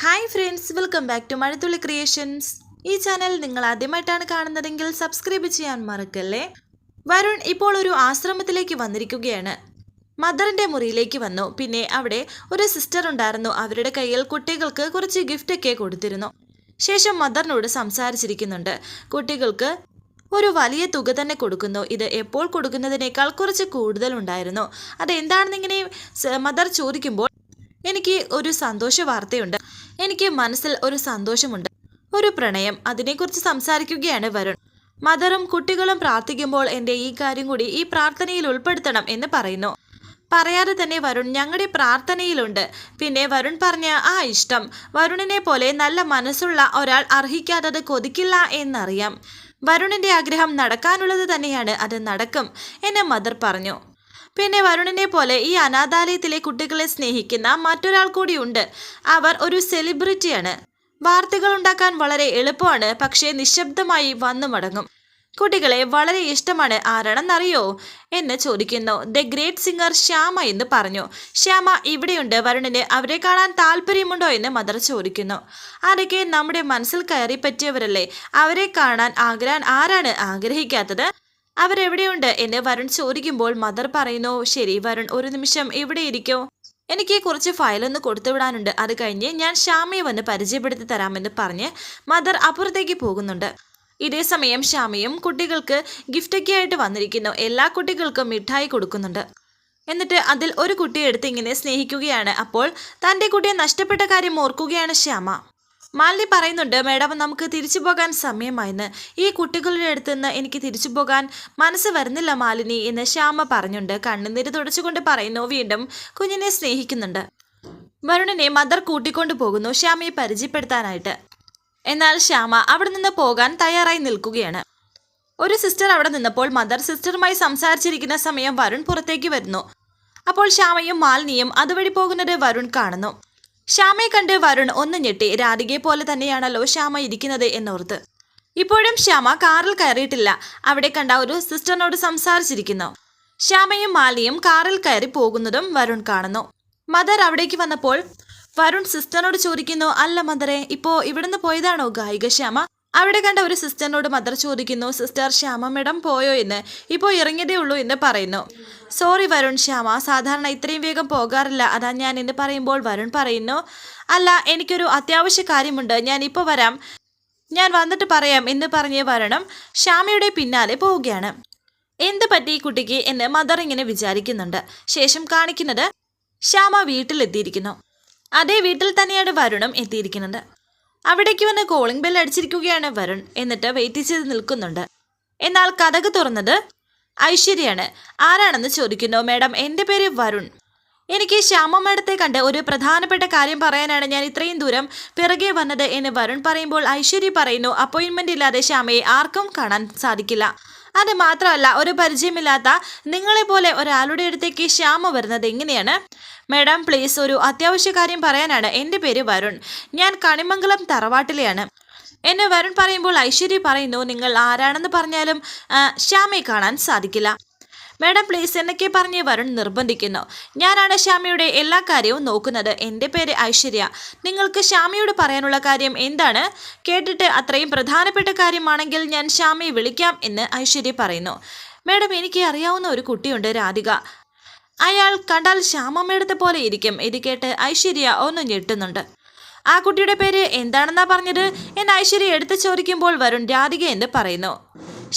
Hi friends welcome back to Mazhathulli creations ഈ channel നിങ്ങൾ ആദ്യമായിട്ടാണ് കാണുന്നതെങ്കിൽ സബ്സ്ക്രൈബ് ചെയ്യാൻ മറക്കല്ലേ വരുൺ ഇപ്പോൾ ഒരു ആശ്രമത്തിലേക്ക് വന്നിരിക്കുകയാണ് മദറിൻ്റെ മുറിയിലേക്ക് വന്നു പിന്നെ അവിടെ ഒരു സിസ്റ്റർ ഉണ്ടായിരുന്നു അവരുടെ കയ്യിൽ കുട്ടികൾക്ക് കുറച്ച് ഗിഫ്റ്റൊക്കെ കൊടുത്തിരുന്നു ശേഷം മദറിനോട് സംസാരിച്ചിരിക്കുന്നുണ്ട് കുട്ടികൾക്ക് ഒരു വലിയ തുക തന്നെ കൊടുക്കുന്നു ഇത് എപ്പോൾ കൊടുക്കുന്നതിനേക്കാൾ കുറച്ച് കൂടുതലുണ്ടായിരുന്നു അതെന്താണെന്നിങ്ങനെ മദർ ചോദിക്കുമ്പോൾ എനിക്ക് ഒരു സന്തോഷ വാർത്തയുണ്ട് എനിക്ക് മനസ്സിൽ ഒരു സന്തോഷമുണ്ട് ഒരു പ്രണയം അതിനെക്കുറിച്ച് സംസാരിക്കുകയാണ് വരുൺ മദറും കുട്ടികളും പ്രാർത്ഥിക്കുമ്പോൾ എൻ്റെ ഈ കാര്യം കൂടി ഈ പ്രാർത്ഥനയിൽ ഉൾപ്പെടുത്തണം എന്ന് പറയുന്നു പറയാതെ തന്നെ വരുൺ ഞങ്ങളുടെ പ്രാർത്ഥനയിലുണ്ട് പിന്നെ വരുൺ പറഞ്ഞ ആ ഇഷ്ടം വരുണിനെ പോലെ നല്ല മനസ്സുള്ള ഒരാൾ അർഹിക്കാത്തത് കൊതിക്കില്ല എന്നറിയാം വരുണിൻ്റെ ആഗ്രഹം നടക്കാനുള്ളത് തന്നെയാണ് അത് നടക്കും എന്നെ മദർ പറഞ്ഞു പിന്നെ വരുണിനെ പോലെ ഈ അനാഥാലയത്തിലെ കുട്ടികളെ സ്നേഹിക്കുന്ന മറ്റൊരാൾ കൂടിയുണ്ട് അവർ ഒരു സെലിബ്രിറ്റിയാണ് വാർത്തകൾ ഉണ്ടാക്കാൻ വളരെ എളുപ്പമാണ് പക്ഷേ നിശബ്ദമായി വന്നു മടങ്ങും കുട്ടികളെ വളരെ ഇഷ്ടമാണ് ആരാണെന്നറിയോ എന്ന് ചോദിക്കുന്നു ദ ഗ്രേറ്റ് സിംഗർ ശ്യാമ എന്ന് പറഞ്ഞു ശ്യാമ ഇവിടെയുണ്ട് വരുണിന് അവരെ കാണാൻ താല്പര്യമുണ്ടോ എന്ന് മദർ ചോദിക്കുന്നു ആരൊക്കെ നമ്മുടെ മനസ്സിൽ കയറി പറ്റിയവരല്ലേ അവരെ കാണാൻ ആഗ്രഹം ആരാണ് ആഗ്രഹിക്കാത്തത് അവരെവിടെയുണ്ട് എന്ന് വരുൺ ചോദിക്കുമ്പോൾ മദർ പറയുന്നു ശരി വരുൺ ഒരു നിമിഷം ഇവിടെ ഇരിക്കോ എനിക്ക് കുറച്ച് ഫയലൊന്ന് കൊടുത്തുവിടാനുണ്ട് അത് കഴിഞ്ഞ് ഞാൻ ശ്യാമയെ വന്ന് പരിചയപ്പെടുത്തി തരാമെന്ന് പറഞ്ഞ് മദർ അപ്പുറത്തേക്ക് പോകുന്നുണ്ട് ഇതേസമയം ശ്യാമയും കുട്ടികൾക്ക് ഗിഫ്റ്റൊക്കെ ആയിട്ട് വന്നിരിക്കുന്നു എല്ലാ കുട്ടികൾക്കും മിഠായി കൊടുക്കുന്നുണ്ട് എന്നിട്ട് അതിൽ ഒരു കുട്ടിയെ ഇങ്ങനെ സ്നേഹിക്കുകയാണ് അപ്പോൾ തൻ്റെ കുട്ടിയെ നഷ്ടപ്പെട്ട കാര്യം ഓർക്കുകയാണ് ശ്യാമ മാലിനി പറയുന്നുണ്ട് മേഡം നമുക്ക് തിരിച്ചു പോകാൻ സമയമായെന്ന് ഈ കുട്ടികളുടെ അടുത്ത് നിന്ന് എനിക്ക് തിരിച്ചു പോകാൻ മനസ്സ് വരുന്നില്ല മാലിനി എന്ന് ശ്യാമ പറഞ്ഞുണ്ട് കണ്ണുനീര് തുടച്ചുകൊണ്ട് പറയുന്നു വീണ്ടും കുഞ്ഞിനെ സ്നേഹിക്കുന്നുണ്ട് വരുണിനെ മദർ കൂട്ടിക്കൊണ്ടു പോകുന്നു ശ്യാമയെ പരിചയപ്പെടുത്താനായിട്ട് എന്നാൽ ശ്യാമ അവിടെ നിന്ന് പോകാൻ തയ്യാറായി നിൽക്കുകയാണ് ഒരു സിസ്റ്റർ അവിടെ നിന്നപ്പോൾ മദർ സിസ്റ്ററുമായി സംസാരിച്ചിരിക്കുന്ന സമയം വരുൺ പുറത്തേക്ക് വരുന്നു അപ്പോൾ ശ്യാമയും മാലിനിയും അതുവഴി പോകുന്നത് വരുൺ കാണുന്നു ശ്യാമയെ കണ്ട് വരുൺ ഒന്ന് ഞെട്ടി രാധികയെ പോലെ തന്നെയാണല്ലോ ശ്യാമ ഇരിക്കുന്നത് എന്നോർത്ത് ഇപ്പോഴും ശ്യാമ കാറിൽ കയറിയിട്ടില്ല അവിടെ കണ്ട ഒരു സിസ്റ്ററിനോട് സംസാരിച്ചിരിക്കുന്നു ശ്യാമയും മാലിയും കാറിൽ കയറി പോകുന്നതും വരുൺ കാണുന്നു മദർ അവിടേക്ക് വന്നപ്പോൾ വരുൺ സിസ്റ്ററിനോട് ചോദിക്കുന്നു അല്ല മദറെ ഇപ്പോ ഇവിടുന്ന് പോയതാണോ ഗായിക ശ്യാമ അവിടെ കണ്ട ഒരു സിസ്റ്ററിനോട് മദർ ചോദിക്കുന്നു സിസ്റ്റർ ശ്യാമ മേഡം പോയോ എന്ന് ഇപ്പോൾ ഇറങ്ങിയതേ ഉള്ളൂ എന്ന് പറയുന്നു സോറി വരുൺ ശ്യാമ സാധാരണ ഇത്രയും വേഗം പോകാറില്ല അതാ ഞാൻ എന്ന് പറയുമ്പോൾ വരുൺ പറയുന്നു അല്ല എനിക്കൊരു അത്യാവശ്യ കാര്യമുണ്ട് ഞാൻ ഇപ്പോൾ വരാം ഞാൻ വന്നിട്ട് പറയാം എന്ന് പറഞ്ഞ് വരണം ശ്യാമയുടെ പിന്നാലെ പോവുകയാണ് എന്ത് പറ്റി ഈ കുട്ടിക്ക് എന്ന് മദർ ഇങ്ങനെ വിചാരിക്കുന്നുണ്ട് ശേഷം കാണിക്കുന്നത് ശ്യാമ വീട്ടിലെത്തിയിരിക്കുന്നു അതേ വീട്ടിൽ തന്നെയാണ് വരുണും എത്തിയിരിക്കുന്നത് അവിടേക്ക് വന്ന് കോളിംഗ് ബെൽ അടിച്ചിരിക്കുകയാണ് വരുൺ എന്നിട്ട് വെയിറ്റ് ചെയ്ത് നിൽക്കുന്നുണ്ട് എന്നാൽ കഥക് തുറന്നത് ഐശ്വര്യയാണ് ആരാണെന്ന് ചോദിക്കുന്നു മാഡം എൻ്റെ പേര് വരുൺ എനിക്ക് ശ്യാമ മാഡത്തെ കണ്ട് ഒരു പ്രധാനപ്പെട്ട കാര്യം പറയാനാണ് ഞാൻ ഇത്രയും ദൂരം പിറകെ വന്നത് എന്ന് വരുൺ പറയുമ്പോൾ ഐശ്വര്യ പറയുന്നു അപ്പോയിൻമെൻ്റ് ഇല്ലാതെ ശ്യാമയെ ആർക്കും കാണാൻ സാധിക്കില്ല അത് മാത്രമല്ല ഒരു പരിചയമില്ലാത്ത നിങ്ങളെപ്പോലെ ഒരാളുടെ അടുത്തേക്ക് ശ്യാമ വരുന്നത് എങ്ങനെയാണ് മാഡം പ്ലീസ് ഒരു അത്യാവശ്യ കാര്യം പറയാനാണ് എൻ്റെ പേര് വരുൺ ഞാൻ കണിമംഗലം തറവാട്ടിലെയാണ് എന്നെ വരുൺ പറയുമ്പോൾ ഐശ്വര്യ പറയുന്നു നിങ്ങൾ ആരാണെന്ന് പറഞ്ഞാലും ശ്യാമയെ കാണാൻ സാധിക്കില്ല മാഡം പ്ലീസ് എന്നൊക്കെ പറഞ്ഞ് വരുൺ നിർബന്ധിക്കുന്നു ഞാനാണ് ശ്യാമിയുടെ എല്ലാ കാര്യവും നോക്കുന്നത് എൻ്റെ പേര് ഐശ്വര്യ നിങ്ങൾക്ക് ശ്യാമിയോട് പറയാനുള്ള കാര്യം എന്താണ് കേട്ടിട്ട് അത്രയും പ്രധാനപ്പെട്ട കാര്യമാണെങ്കിൽ ഞാൻ ശ്യാമിയെ വിളിക്കാം എന്ന് ഐശ്വര്യ പറയുന്നു മാഡം എനിക്ക് അറിയാവുന്ന ഒരു കുട്ടിയുണ്ട് രാധിക അയാൾ കണ്ടാൽ ശ്യാമമ്മയുടെ പോലെ ഇരിക്കും ഇത് കേട്ട് ഐശ്വര്യ ഒന്ന് ഞെട്ടുന്നുണ്ട് ആ കുട്ടിയുടെ പേര് എന്താണെന്നാ പറഞ്ഞത് എന്ന് ഐശ്വര്യ എടുത്ത് ചോദിക്കുമ്പോൾ വരുൺ രാധിക എന്ന് പറയുന്നു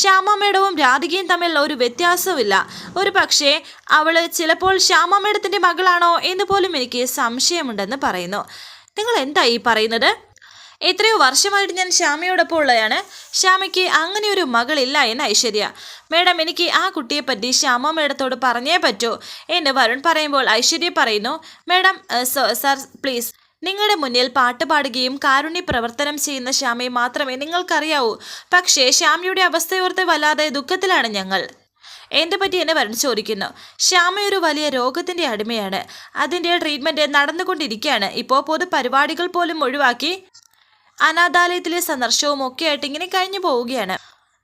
ശ്യാമമേടവും രാധികയും തമ്മിൽ ഒരു വ്യത്യാസവുമില്ല ഒരു പക്ഷേ അവൾ ചിലപ്പോൾ ശ്യാമമേടത്തിന്റെ മകളാണോ എന്ന് പോലും എനിക്ക് സംശയമുണ്ടെന്ന് പറയുന്നു നിങ്ങൾ എന്താ ഈ പറയുന്നത് എത്രയോ വർഷമായിട്ട് ഞാൻ ശ്യാമയോടൊപ്പം ഉള്ളതാണ് ശ്യാമയ്ക്ക് അങ്ങനെ ഒരു മകളില്ല എന്ന് ഐശ്വര്യ മേഡം എനിക്ക് ആ കുട്ടിയെപ്പറ്റി ശ്യാമ മേഡത്തോട് പറഞ്ഞേ പറ്റൂ എന്ന് വരുൺ പറയുമ്പോൾ ഐശ്വര്യ പറയുന്നു മേഡം സർ പ്ലീസ് നിങ്ങളുടെ മുന്നിൽ പാട്ട് പാടുകയും കാരുണ്യ പ്രവർത്തനം ചെയ്യുന്ന ശ്യാമയെ മാത്രമേ നിങ്ങൾക്കറിയാവൂ പക്ഷേ ശ്യാമയുടെ അവസ്ഥയോർത്ത് വല്ലാതെ ദുഃഖത്തിലാണ് ഞങ്ങൾ എന്റെ പറ്റി എന്നെ വരൻ ചോദിക്കുന്നു ശ്യാമയൊരു ഒരു വലിയ രോഗത്തിന്റെ അടിമയാണ് അതിന്റെ ട്രീറ്റ്മെന്റ് നടന്നുകൊണ്ടിരിക്കുകയാണ് ഇപ്പോൾ പരിപാടികൾ പോലും ഒഴിവാക്കി അനാഥാലയത്തിലെ സന്ദർശവും ഒക്കെ ആയിട്ട് ഇങ്ങനെ കഴിഞ്ഞു പോവുകയാണ്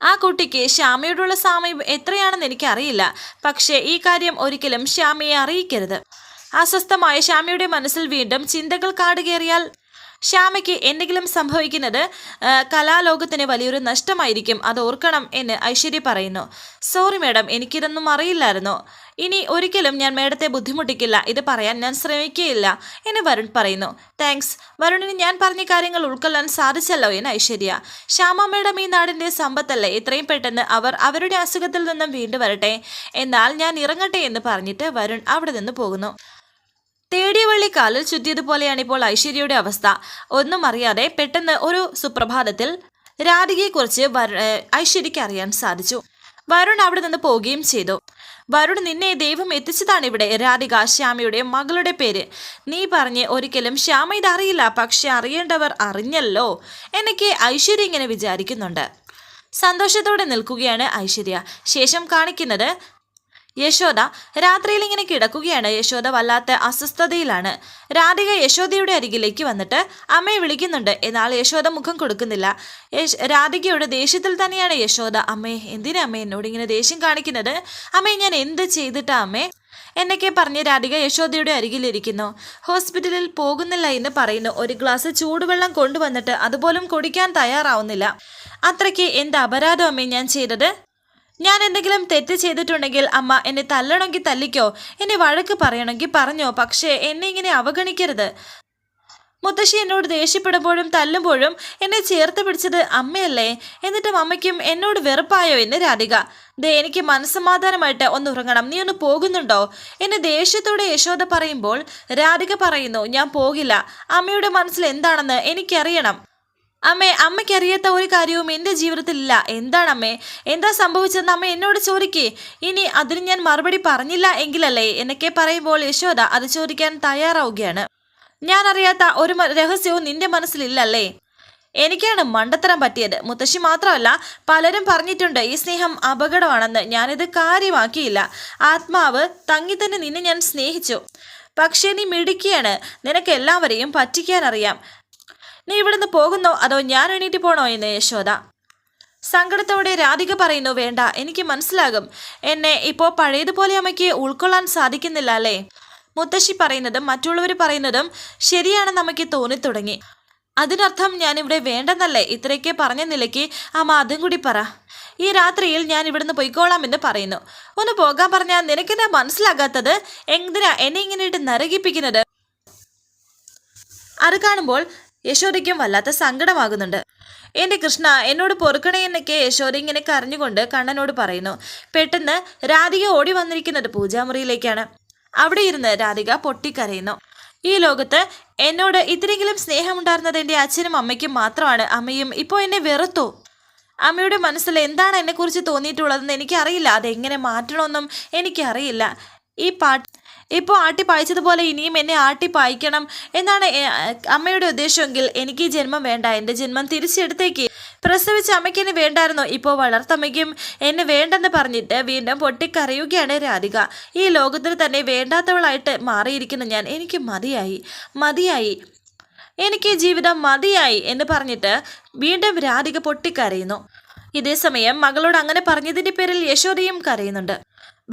ആ കുട്ടിക്ക് ശ്യാമയോടുള്ള സാമയം എത്രയാണെന്ന് എനിക്കറിയില്ല പക്ഷേ ഈ കാര്യം ഒരിക്കലും ശ്യാമയെ അറിയിക്കരുത് അസ്വസ്ഥമായ ശ്യാമയുടെ മനസ്സിൽ വീണ്ടും ചിന്തകൾ കാടുകേറിയാൽ ശ്യാമയ്ക്ക് എന്തെങ്കിലും സംഭവിക്കുന്നത് കലാലോകത്തിന് വലിയൊരു നഷ്ടമായിരിക്കും അത് ഓർക്കണം എന്ന് ഐശ്വര്യ പറയുന്നു സോറി മാഡം എനിക്കിതൊന്നും അറിയില്ലായിരുന്നു ഇനി ഒരിക്കലും ഞാൻ മേഡത്തെ ബുദ്ധിമുട്ടിക്കില്ല ഇത് പറയാൻ ഞാൻ ശ്രമിക്കുകയില്ല എന്ന് വരുൺ പറയുന്നു താങ്ക്സ് വരുണിന് ഞാൻ പറഞ്ഞ കാര്യങ്ങൾ ഉൾക്കൊള്ളാൻ സാധിച്ചല്ലോ എന്ന് ഐശ്വര്യ ശ്യാമ മേഡം ഈ നാടിൻ്റെ സമ്പത്തല്ലേ എത്രയും പെട്ടെന്ന് അവർ അവരുടെ അസുഖത്തിൽ നിന്നും വീണ്ടും വരട്ടെ എന്നാൽ ഞാൻ ഇറങ്ങട്ടെ എന്ന് പറഞ്ഞിട്ട് വരുൺ അവിടെ നിന്ന് പോകുന്നു വള്ളി കാലിൽ ചുറ്റിയതുപോലെയാണ് ഇപ്പോൾ ഐശ്വര്യയുടെ അവസ്ഥ ഒന്നും അറിയാതെ പെട്ടെന്ന് ഒരു സുപ്രഭാതത്തിൽ കുറിച്ച് ഐശ്വര്യക്ക് അറിയാൻ സാധിച്ചു വരുൺ അവിടെ നിന്ന് പോവുകയും ചെയ്തു വരുൺ നിന്നെ ദൈവം എത്തിച്ചതാണ് ഇവിടെ രാധിക ശ്യാമയുടെ മകളുടെ പേര് നീ പറഞ്ഞ് ഒരിക്കലും ശ്യാമ ഇതറിയില്ല പക്ഷെ അറിയേണ്ടവർ അറിഞ്ഞല്ലോ എന്നൊക്കെ ഐശ്വര്യ ഇങ്ങനെ വിചാരിക്കുന്നുണ്ട് സന്തോഷത്തോടെ നിൽക്കുകയാണ് ഐശ്വര്യ ശേഷം കാണിക്കുന്നത് യശോദ രാത്രിയിൽ ഇങ്ങനെ കിടക്കുകയാണ് യശോദ വല്ലാത്ത അസ്വസ്ഥതയിലാണ് രാധിക യശോദയുടെ അരികിലേക്ക് വന്നിട്ട് അമ്മയെ വിളിക്കുന്നുണ്ട് എന്നാൽ യശോദ മുഖം കൊടുക്കുന്നില്ല രാധികയുടെ ദേഷ്യത്തിൽ തന്നെയാണ് യശോദ അമ്മേ എന്തിനാ അമ്മ എന്നോട് ഇങ്ങനെ ദേഷ്യം കാണിക്കുന്നത് അമ്മേ ഞാൻ എന്ത് ചെയ്തിട്ടാ അമ്മേ എന്നൊക്കെ പറഞ്ഞ് രാധിക യശോദയുടെ അരികിലിരിക്കുന്നു ഹോസ്പിറ്റലിൽ പോകുന്നില്ല എന്ന് പറയുന്നു ഒരു ഗ്ലാസ് ചൂടുവെള്ളം കൊണ്ടുവന്നിട്ട് അതുപോലും കുടിക്കാൻ തയ്യാറാവുന്നില്ല അത്രയ്ക്ക് എന്ത് അമ്മേ ഞാൻ ചെയ്തത് ഞാൻ എന്തെങ്കിലും തെറ്റ് ചെയ്തിട്ടുണ്ടെങ്കിൽ അമ്മ എന്നെ തല്ലണമെങ്കിൽ തല്ലിക്കോ എന്നെ വഴക്ക് പറയണമെങ്കിൽ പറഞ്ഞോ പക്ഷേ എന്നെ ഇങ്ങനെ അവഗണിക്കരുത് മുത്തശ്ശി എന്നോട് ദേഷ്യപ്പെടുമ്പോഴും തല്ലുമ്പോഴും എന്നെ ചേർത്ത് പിടിച്ചത് അമ്മയല്ലേ എന്നിട്ടും അമ്മയ്ക്കും എന്നോട് വെറുപ്പായോ എന്ന് രാധിക ദേ എനിക്ക് മനസ്സമാധാനമായിട്ട് ഒന്ന് ഉറങ്ങണം നീ ഒന്ന് പോകുന്നുണ്ടോ എന്നെ ദേഷ്യത്തോടെ യശോദ പറയുമ്പോൾ രാധിക പറയുന്നു ഞാൻ പോകില്ല അമ്മയുടെ മനസ്സിൽ എന്താണെന്ന് എനിക്കറിയണം അമ്മേ അമ്മയ്ക്കറിയാത്ത ഒരു കാര്യവും എൻ്റെ ജീവിതത്തിലില്ല എന്താണ് അമ്മേ എന്താ സംഭവിച്ചതെന്ന് അമ്മ എന്നോട് ചോദിക്കേ ഇനി അതിന് ഞാൻ മറുപടി പറഞ്ഞില്ല എങ്കിലല്ലേ എന്നൊക്കെ പറയുമ്പോൾ യശോദ അത് ചോദിക്കാൻ തയ്യാറാവുകയാണ് ഞാൻ അറിയാത്ത ഒരു രഹസ്യവും നിന്റെ മനസ്സിലില്ലല്ലേ എനിക്കാണ് മണ്ടത്തരം പറ്റിയത് മുത്തശ്ശി മാത്രമല്ല പലരും പറഞ്ഞിട്ടുണ്ട് ഈ സ്നേഹം അപകടമാണെന്ന് ഞാനിത് കാര്യമാക്കിയില്ല ആത്മാവ് തങ്ങി തന്നെ നിന്നെ ഞാൻ സ്നേഹിച്ചു പക്ഷേ നീ മിടുക്കിയാണ് നിനക്ക് എല്ലാവരെയും പറ്റിക്കാനറിയാം നീ ഇവിടുന്ന് പോകുന്നോ അതോ ഞാൻ എണീറ്റ് പോണോ എന്ന് യശോദ സങ്കടത്തോടെ രാധിക പറയുന്നു വേണ്ട എനിക്ക് മനസ്സിലാകും എന്നെ ഇപ്പോൾ പഴയതുപോലെ അമ്മയ്ക്ക് ഉൾക്കൊള്ളാൻ സാധിക്കുന്നില്ല അല്ലേ മുത്തശ്ശി പറയുന്നതും മറ്റുള്ളവർ പറയുന്നതും ശരിയാണെന്ന് അമ്മയ്ക്ക് തോന്നിത്തുടങ്ങി അതിനർത്ഥം ഞാനിവിടെ വേണ്ടെന്നല്ലേ ഇത്രയൊക്കെ പറഞ്ഞ നിലയ്ക്ക് അമ്മ അതും കൂടി പറ ഈ രാത്രിയിൽ ഞാൻ ഇവിടുന്ന് പൊയ്ക്കോളാമെന്ന് പറയുന്നു ഒന്ന് പോകാൻ പറഞ്ഞാൽ നിനക്കെന്താ മനസ്സിലാകാത്തത് എന്തിനാ എന്നെ ഇങ്ങനെയിട്ട് നരകിപ്പിക്കുന്നത് അത് കാണുമ്പോൾ യശോദയ്ക്കും വല്ലാത്ത സങ്കടമാകുന്നുണ്ട് എൻ്റെ കൃഷ്ണ എന്നോട് പൊറുക്കണേ എന്നൊക്കെ യശോദ ഇങ്ങനെ കരഞ്ഞുകൊണ്ട് കണ്ണനോട് പറയുന്നു പെട്ടെന്ന് രാധിക ഓടി വന്നിരിക്കുന്നത് പൂജാമുറിയിലേക്കാണ് അവിടെ ഇരുന്ന് രാധിക പൊട്ടിക്കരയുന്നു ഈ ലോകത്ത് എന്നോട് ഇത്രയെങ്കിലും സ്നേഹമുണ്ടായിരുന്നത് എൻ്റെ അച്ഛനും അമ്മയ്ക്കും മാത്രമാണ് അമ്മയും ഇപ്പോൾ എന്നെ വെറുത്തു അമ്മയുടെ മനസ്സിൽ എന്താണ് എന്നെക്കുറിച്ച് തോന്നിയിട്ടുള്ളതെന്ന് എനിക്കറിയില്ല അതെങ്ങനെ മാറ്റണമെന്നും എനിക്കറിയില്ല ഈ പാട്ട് ഇപ്പോൾ ആട്ടി പായിച്ചതുപോലെ ഇനിയും എന്നെ ആട്ടി പായിക്കണം എന്നാണ് അമ്മയുടെ ഉദ്ദേശമെങ്കിൽ എനിക്ക് ജന്മം വേണ്ട എൻ്റെ ജന്മം തിരിച്ചെടുത്തേക്ക് പ്രസവിച്ച അമ്മയ്ക്ക് എന്നെ വേണ്ടായിരുന്നോ ഇപ്പോൾ വളർത്തമ്മയ്ക്കും എന്നെ വേണ്ടെന്ന് പറഞ്ഞിട്ട് വീണ്ടും പൊട്ടിക്കറിയുകയാണ് രാധിക ഈ ലോകത്തിൽ തന്നെ വേണ്ടാത്തവളായിട്ട് മാറിയിരിക്കുന്ന ഞാൻ എനിക്ക് മതിയായി മതിയായി എനിക്ക് ജീവിതം മതിയായി എന്ന് പറഞ്ഞിട്ട് വീണ്ടും രാധിക പൊട്ടിക്കരയുന്നു ഇതേസമയം മകളോട് അങ്ങനെ പറഞ്ഞതിൻ്റെ പേരിൽ യശോദയും കരയുന്നുണ്ട്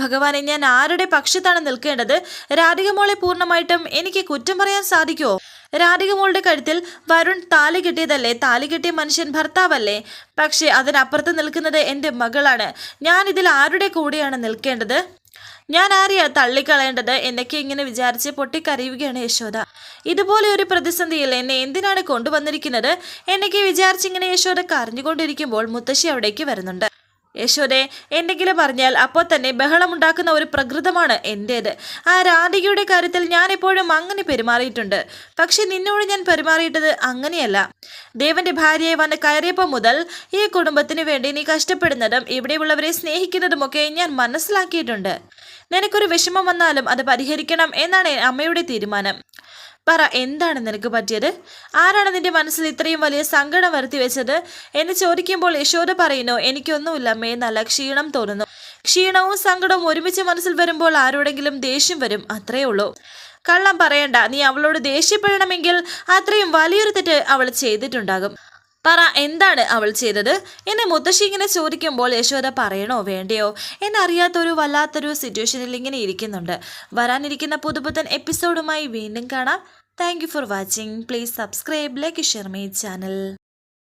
ഭഗവാനെ ഞാൻ ആരുടെ പക്ഷത്താണ് നിൽക്കേണ്ടത് രാധികമോളെ പൂർണ്ണമായിട്ടും എനിക്ക് കുറ്റം പറയാൻ സാധിക്കുമോ രാധികമോളുടെ കഴുത്തിൽ വരുൺ താലി കിട്ടിയതല്ലേ താലി കിട്ടിയ മനുഷ്യൻ ഭർത്താവല്ലേ പക്ഷേ അതിനപ്പുറത്ത് നിൽക്കുന്നത് എൻ്റെ മകളാണ് ഞാൻ ഇതിൽ ആരുടെ കൂടെയാണ് നിൽക്കേണ്ടത് ഞാൻ ആരെയാ തള്ളിക്കളയേണ്ടത് എന്നൊക്കെ ഇങ്ങനെ വിചാരിച്ച് പൊട്ടിക്കരയുകയാണ് യശോദ ഇതുപോലെ ഒരു പ്രതിസന്ധിയിൽ എന്നെ എന്തിനാണ് കൊണ്ടുവന്നിരിക്കുന്നത് എന്നൊക്കെ വിചാരിച്ചിങ്ങനെ യശോദ കരഞ്ഞുകൊണ്ടിരിക്കുമ്പോൾ മുത്തശ്ശി അവിടേക്ക് വരുന്നുണ്ട് യശോദേ എന്തെങ്കിലും പറഞ്ഞാൽ അപ്പോൾ തന്നെ ബഹളമുണ്ടാക്കുന്ന ഒരു പ്രകൃതമാണ് എൻ്റേത് ആ രാധികയുടെ കാര്യത്തിൽ ഞാൻ എപ്പോഴും അങ്ങനെ പെരുമാറിയിട്ടുണ്ട് പക്ഷെ നിന്നോട് ഞാൻ പെരുമാറിയിട്ടത് അങ്ങനെയല്ല ദേവന്റെ ഭാര്യയെ വന്ന് കയറിയപ്പോൾ മുതൽ ഈ കുടുംബത്തിന് വേണ്ടി നീ കഷ്ടപ്പെടുന്നതും ഇവിടെയുള്ളവരെ സ്നേഹിക്കുന്നതുമൊക്കെ ഞാൻ മനസ്സിലാക്കിയിട്ടുണ്ട് നിനക്കൊരു വിഷമം വന്നാലും അത് പരിഹരിക്കണം എന്നാണ് അമ്മയുടെ തീരുമാനം പറ എന്താണ് നിനക്ക് പറ്റിയത് ആരാണ് നിന്റെ മനസ്സിൽ ഇത്രയും വലിയ സങ്കടം വരുത്തി വെച്ചത് എന്ന് ചോദിക്കുമ്പോൾ യശോദ പറയുന്നു എനിക്കൊന്നുമില്ല മേ നല്ല ക്ഷീണം തോന്നുന്നു ക്ഷീണവും സങ്കടവും ഒരുമിച്ച് മനസ്സിൽ വരുമ്പോൾ ആരോടെങ്കിലും ദേഷ്യം വരും അത്രേ ഉള്ളൂ കള്ളം പറയണ്ട നീ അവളോട് ദേഷ്യപ്പെടണമെങ്കിൽ അത്രയും വലിയൊരു തെറ്റ് അവൾ ചെയ്തിട്ടുണ്ടാകും പറ എന്താണ് അവൾ ചെയ്തത് എന്നെ മുത്തശ്ശി ഇങ്ങനെ ചോദിക്കുമ്പോൾ യശോദ പറയണോ വേണ്ടയോ എന്നറിയാത്തൊരു വല്ലാത്തൊരു സിറ്റുവേഷനിൽ ഇങ്ങനെ ഇരിക്കുന്നുണ്ട് വരാനിരിക്കുന്ന പുതുപുത്തൻ എപ്പിസോഡുമായി വീണ്ടും കാണാം Thank you for watching. Please subscribe, like, share my channel.